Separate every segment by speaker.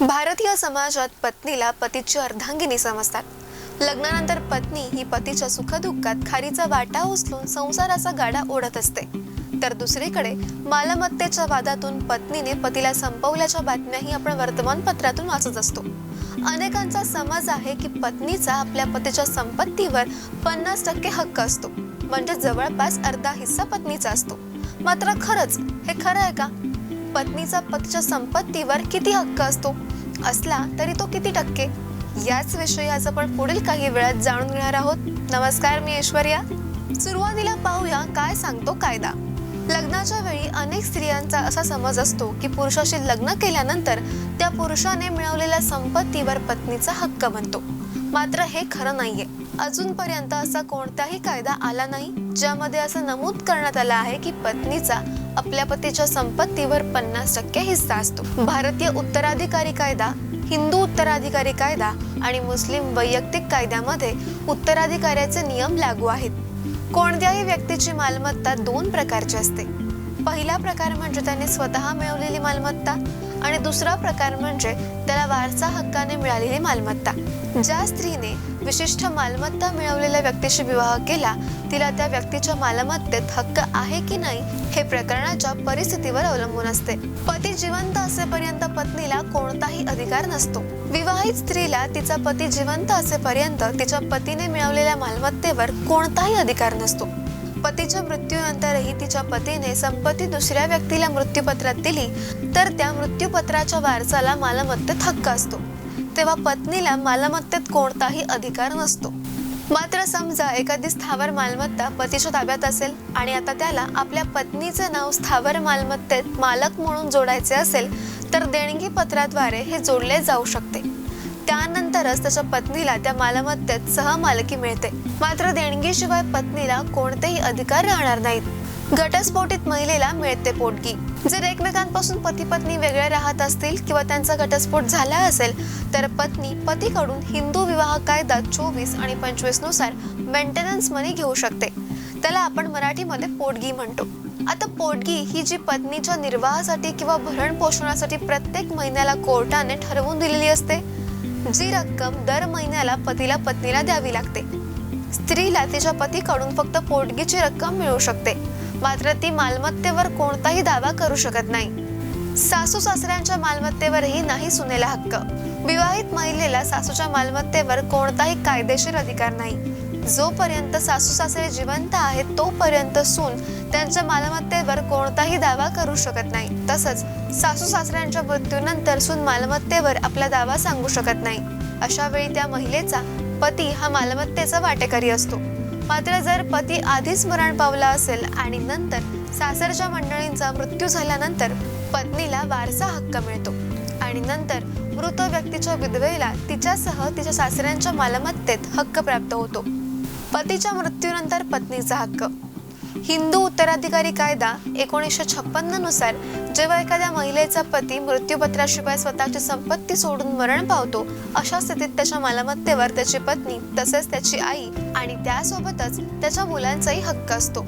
Speaker 1: भारतीय समाजात पत्नीला पतीची अर्धांगिनी समजतात. लग्नानंतर पत्नी ही पतीच्या सुखदुःखात खारीचा वाटा उचलून संसाराचा गाडा ओढत असते. तर दुसरीकडे मालमत्तेच्या वादातून पत्नीने पतीला संपवल्याच्या बातम्याही आपण वर्तमानपत्रातून वाचत असतो. अनेकांचा समज आहे की पत्नीचा आपल्या पतीच्या संपत्तीवर पन्नास टक्के हक्क असतो. म्हणजे जवळपास अर्धा हिस्सा पत्नीचा असतो. मात्र खरंच हे खरं आहे का? पत्नीचा पक्ष संपत्तीवर किती हक्क असतो? असला तरी तो किती टक्के? याच विषयी आज आपण पुढील काही वेळात जाणून घेणार आहोत. नमस्कार मी ऐश्वर्या. सुरुवातीला पाहूया काय सांगतो कायदा. लग्नाच्या वेळी अनेक स्त्रियांचा असा समज असतो की पुरुषाशी लग्न केल्यानंतर त्या पुरुषाने मिळवलेल्या संपत्तीवर पत्नीचा हक्क बनतो. मात्र हे खरं नाहीये. अजूनपर्यंत असा कोणताही कायदा आला नाही ज्यामध्ये असं नमूद करण्यात आलं आहे की पत्नीचा आपल्या पतीच्या संपत्तीवर पन्नास टक्के हिस्सा असतो. भारतीय उत्तराधिकारी कायदा हिंदू उत्तराधिकारी कायदा आणि मुस्लिम वैयक्तिक कायद्यामध्ये उत्तराधिकाऱ्याचे नियम लागू आहेत. कोणत्याही व्यक्तीची मालमत्ता दोन प्रकारची असते. पहिला प्रकार म्हणजे त्याने स्वतः मिळवलेली मालमत्ता आणि दुसरा प्रकार म्हणजे त्याला वारसा हक्काने मिळालेली मालमत्ता. ज्या स्त्रीने विशिष्ट मालमत्ता मिळवलेल्या व्यक्तीशी विवाह केला तिला त्या व्यक्तीच्या मालमत्तेत हक्क आहे की नाही हे प्रकरणाच्या परिस्थितीवर अवलंबून असते. पती जिवंत असेपर्यंत पत्नीला कोणताही अधिकार नसतो. विवाहित स्त्रीला तिचा पती जिवंत असेपर्यंत तिच्या पतीने मिळवलेल्या मालमत्तेवर कोणताही अधिकार नसतो. पतीच्या मृत्यूनंतरही तिच्या पतीने संपत्ती दुसऱ्या व्यक्तीला मृत्यूपत्रात दिली तर त्या मृत्यूपत्राच्या वारसाला मालमत्तेत हक्क असतो. तेव्हा पत्नीला मालमत्तेत कोणताही अधिकार नसतो. मात्र समजा एखादी स्थावर मालमत्ता पतीच्या ताब्यात असेल आणि आता त्याला आपल्या पत्नीचे नाव स्थावर मालमत्तेत मालक म्हणून जोडायचे असेल तर देणगी पत्राद्वारे हे जोडले जाऊ शकते. त्यानंतरच त्याच्या पत्नीला त्या मालमत्तेत सहमालकी मिळते. मात्र देणगीशिवाय पत्नीला कोणतेही अधिकार राहणार नाहीत. घटस्फोटित महिलेला मिळते पोटगी. जर एकमेकांपासून पती पत्नी वेगळे राहत असतील किंवा त्यांचा घटस्फोट झाला असेल तर पत्नी पतीकडून हिंदू विवाह कायदा चोवीस आणि पंचवीसनुसार मेंटेनन्स मनी घेऊ शकते. त्याला आपण मराठीमध्ये पोटगी म्हणतो. आता पोटगी ही जी पत्नीच्या निर्वाहासाठी किंवा भरण पोषणासाठी प्रत्येक महिन्याला कोर्टाने ठरवून दिलेली असते जी रक्कम दर महिन्याला पतीला पत्नीला द्यावी लागते. स्त्रीला तिच्या पतीकडून फक्त पोटगीची रक्कम मिळू शकते. मात्र ती मालमत्तेवर कोणताही दावा करू शकत नाही. सासू सासऱ्यांच्या मालमत्तेवरही नाही सुनेला हक्क. विवाहित महिलेला सासूच्या मालमत्तेवर कोणताही कायदेशीर अधिकार नाही. जोपर्यंत सासू सासरे जिवंत आहेत तोपर्यंत सून त्यांच्या मालमत्तेवर कोणताही दावा करू शकत नाही. तसंच सासू सासऱ्यांच्या मृत्यूनंतर सून मालमत्तेवर आपला दावा सांगू शकत नाही. अशा वेळी त्या महिलेचा पती हा मालमत्तेचा वाटेकरी असतो. मात्र जर पती आधीच मरण पावला असेल आणि नंतर सासरच्या मंडळींचा मृत्यू झाल्यानंतर पत्नीला वारसा हक्क मिळतो. आणि नंतर मृत व्यक्तीच्या विधवेला तिच्यासह तिच्या सासऱ्यांच्या मालमत्तेत हक्क प्राप्त होतो. पतीच्या मृत्यूनंतर पत्नीचा हक्क. हिंदू उत्तराधिकारी कायदा एकोणीसशे छप्पन्ननुसार जेव्हा एखाद्या महिलेचा पती मृत्यूपत्राशिवाय स्वतःची संपत्ती सोडून मरण पावतो अशा स्थितीत त्याच्या मालमत्तेवर त्याची पत्नी तसेच त्याची आई आणि त्यासोबतच त्याच्या मुलांचाही हक्क असतो.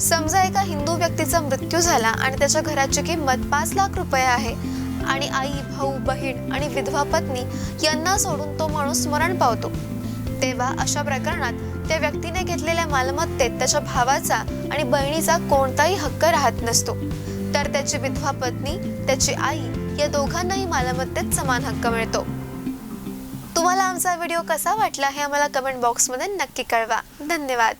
Speaker 1: समजा एका हिंदू व्यक्तीचा मृत्यू झाला आणि त्याच्या घराची किंमत पाच लाख रुपये आहे आणि आई भाऊ बहीण आणि विधवा पत्नी यांना सोडून तो माणूस मरण पावतो. तेव्हा अशा प्रकरणात त्या व्यक्तीने घेतलेल्या मालमत्तेत त्याच्या भावाचा आणि बहिणीचा कोणताही हक्क राहत नसतो. तर त्याची विधवा पत्नी त्याची आई या दोघांनाही मालमत्तेत समान हक्क मिळतो. तुम्हाला आमचा व्हिडिओ कसा वाटला हे आम्हाला कमेंट बॉक्समध्ये नक्की कळवा. धन्यवाद.